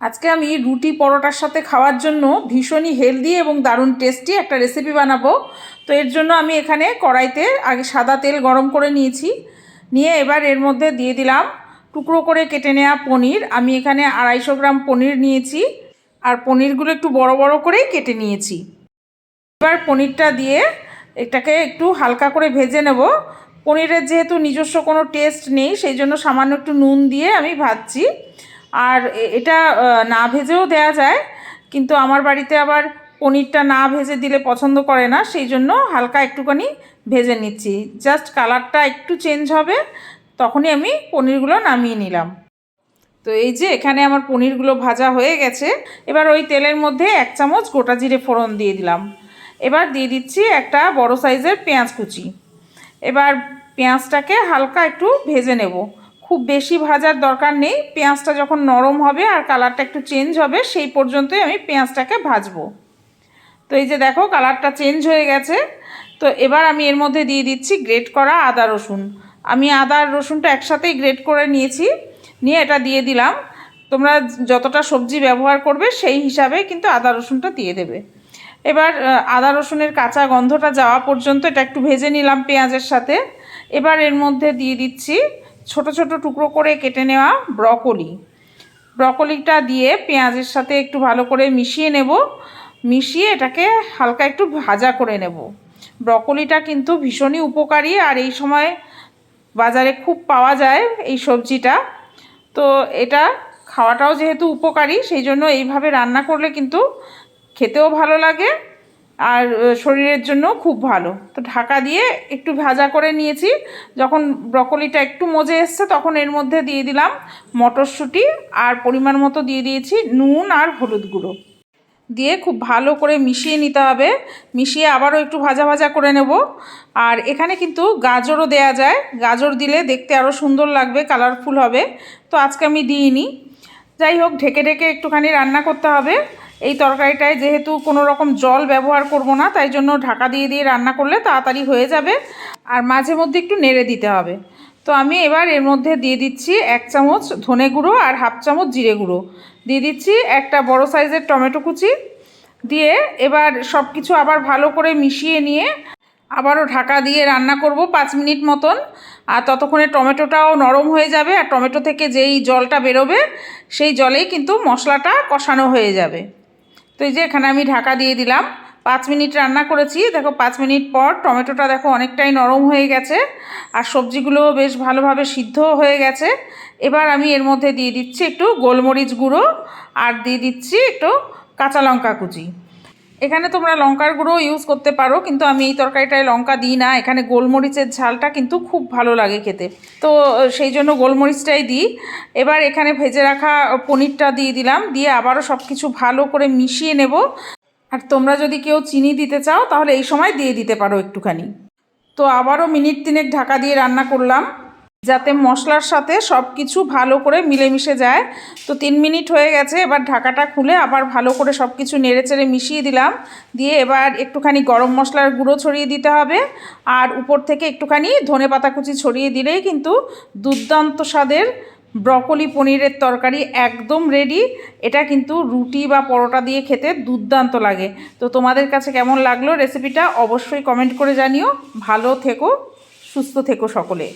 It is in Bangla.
আজকে আমি রুটি পরোটার সাথে খাওয়ার জন্য ভীষণই হেলদি এবং দারুণ টেস্টি একটা রেসিপি বানাবো। তো এর জন্য আমি এখানে কড়াইতে আগে সাদা তেল গরম করে নিয়েছি। নিয়ে এবার এর মধ্যে দিয়ে দিলাম টুকরো করে কেটে নেওয়া পনির। আমি এখানে আড়াইশো গ্রাম পনির নিয়েছি আর পনিরগুলো একটু বড় বড় করেই কেটে নিয়েছি। এবার পনিরটা দিয়ে এটাকে একটু হালকা করে ভেজে নেব। পনিরের যেহেতু নিজস্ব কোনো টেস্ট নেই, সেই জন্য সামান্য একটু নুন দিয়ে আমি ভাজছি। আর এটা না ভেজেও দেয়া যায়, কিন্তু আমার বাড়িতে আবার পনিরটা না ভেজে দিলে পছন্দ করে না, সেই জন্য হালকা একটুখানি ভেজে নিচ্ছি। জাস্ট কালারটা একটু চেঞ্জ হবে, তখনই আমি পনিরগুলো নামিয়ে নিলাম। তো এই যে, এখানে আমার পনিরগুলো ভাজা হয়ে গেছে, এবার ওই তেলের মধ্যে এক চামচ গোটা জিরে ফোড়ন দিয়ে দিলাম। এবার দিয়ে দিচ্ছি একটা বড় সাইজের পেঁয়াজ কুচি। এবার পেঁয়াজটাকে হালকা একটু ভেজে নেব। খুব বেশি ভাজার দরকার নেই। পেঁয়াজটা যখন নরম হবে আর কালারটা একটু চেঞ্জ হবে, সেই পর্যন্তই আমি পেঁয়াজটাকে ভাজবো। তো এই যে দেখো, কালারটা চেঞ্জ হয়ে গেছে। তো এবার আমি এর মধ্যে দিয়ে দিচ্ছি গ্রেট করা আদা রসুন। আমি আদা রসুনটা একসাথেই গ্রেট করে নিয়েছি। নিয়ে এটা দিয়ে দিলাম। তোমরা যতটা সবজি ব্যবহার করবে সেই হিসাবে কিন্তু আদা রসুনটা দিয়ে দেবে। এবার আদা রসুনের কাঁচা গন্ধটা যাওয়া পর্যন্ত এটা একটু ভেজে নিলাম পেঁয়াজের সাথে। এবার এর মধ্যে দিয়ে দিচ্ছি ছোট ছোট টুকরো করে কেটে নেওয়া ব্রকলি। ব্রকলিটা দিয়ে পেঁয়াজের সাথে একটু ভালো করে মিশিয়ে নেব। মিশিয়ে এটাকে হালকা একটু ভাজা করে নেব। ব্রকলিটা কিন্তু ভীষণই উপকারী আর এই সময় বাজারে খুব পাওয়া যায় এই সবজিটা। তো এটা খাওয়াটাও যেহেতু উপকারী, সেই জন্য এইভাবে রান্না করলে কিন্তু খেতেও ভালো লাগে। আর শরীরের জন্য খুব ভালো। তো ঢাকা দিয়ে একটু ভাজা করে নিয়েছি। যখন ব্রকলিটা একটু মজে এসছে, তখন এর মধ্যে দিয়ে দিলাম মটরশুঁটি আর পরিমাণ মতো দিয়ে দিয়েছি নুন আর হলুদ গুঁড়ো। দিয়ে খুব ভালো করে মিশিয়ে নিতে হবে। মিশিয়ে আবারও একটু ভাজা ভাজা করে নেব। আর এখানে কিন্তু গাজরও দেয়া যায়। গাজর দিলে দেখতে আরও সুন্দর লাগবে কালারফুল হবে। তো আজকে আমি দিইনি। যাই হোক, ঢেকে ঢেকে একটুখানি রান্না করতে হবে। এই তরকারিটায় যেহেতু কোনো রকম জল ব্যবহার করব না, তাই জন্য ঢাকা দিয়ে দিয়ে রান্না করলে তাড়াতাড়ি হয়ে যাবে আর মাঝে মধ্যে একটু নেড়ে দিতে হবে। তো আমি এবার এর মধ্যে দিয়ে দিচ্ছি এক চামচ ধনে গুঁড়ো আর হাফ চামচ জিরে গুঁড়ো। দিয়ে দিচ্ছি একটা বড় সাইজের টমেটো কুচি। দিয়ে এবার সব কিছু আবার ভালো করে মিশিয়ে নিয়ে আবারও ঢাকা দিয়ে রান্না করব পাঁচ মিনিট মতন। আর ততক্ষণে টমেটোটাও নরম হয়ে যাবে আর টমেটো থেকে যেই জলটা বেরোবে, সেই জলেই কিন্তু মশলাটা কষানো হয়ে যাবে। তো এই যে এখানে আমি ঢাকা দিয়ে দিলাম। পাঁচ মিনিট রান্না করেছি। দেখো, পাঁচ মিনিট পর টমেটোটা দেখো অনেকটাই নরম হয়ে গেছে আর সবজিগুলো বেশ ভালোভাবে সিদ্ধ হয়ে গেছে। এবার আমি এর মধ্যে দিয়ে দিচ্ছি একটু গোলমরিচ গুঁড়ো আর দিয়ে দিচ্ছি একটু কাঁচা লঙ্কা কুচি। এখানে তোমরা লঙ্কার গুঁড়ো ইউজ করতে পারো, কিন্তু আমি এই তরকারিটায় লঙ্কা দিই না। এখানে গোলমরিচের ঝালটা কিন্তু খুব ভালো লাগে খেতে। তো, সেই জন্য গোলমরিচটাই দিই। এবার এখানে ভেজে রাখা পনিরটা দিয়ে দিলাম, দিয়ে আবারও সব কিছু ভালো করে মিশিয়ে নেব। আর তোমরা যদি কেউ চিনি দিতে চাও, তাহলে এই সময় দিয়ে দিতে পারো একটুখানি। তো আবারও মিনিট তিনেক ঢাকা দিয়ে রান্না করলাম। যাতে মশলার সাথে সব কিছু ভালো করে মিলেমিশে যায়। তো তিন মিনিট হয়ে গেছে, এবার ঢাকাটা খুলে আবার ভালো করে সব কিছু নেড়েচেড়ে মিশিয়ে দিলাম। দিয়ে এবার একটুখানি গরম মশলার গুঁড়ো ছড়িয়ে দিতে হবে। আর উপর থেকে একটুখানি ধনে পাতা কুচি ছড়িয়ে দিলেই কিন্তু দুর্দান্ত স্বাদের ব্রকলি পনিরের তরকারি একদম রেডি এটা কিন্তু রুটি বা পরোটা দিয়ে খেতে দুর্দান্ত লাগে। তো তোমাদের কাছে কেমন লাগল রেসিপিটা অবশ্যই কমেন্ট করে জানিও। ভালো থেকো, সুস্থ থেকো সকলে।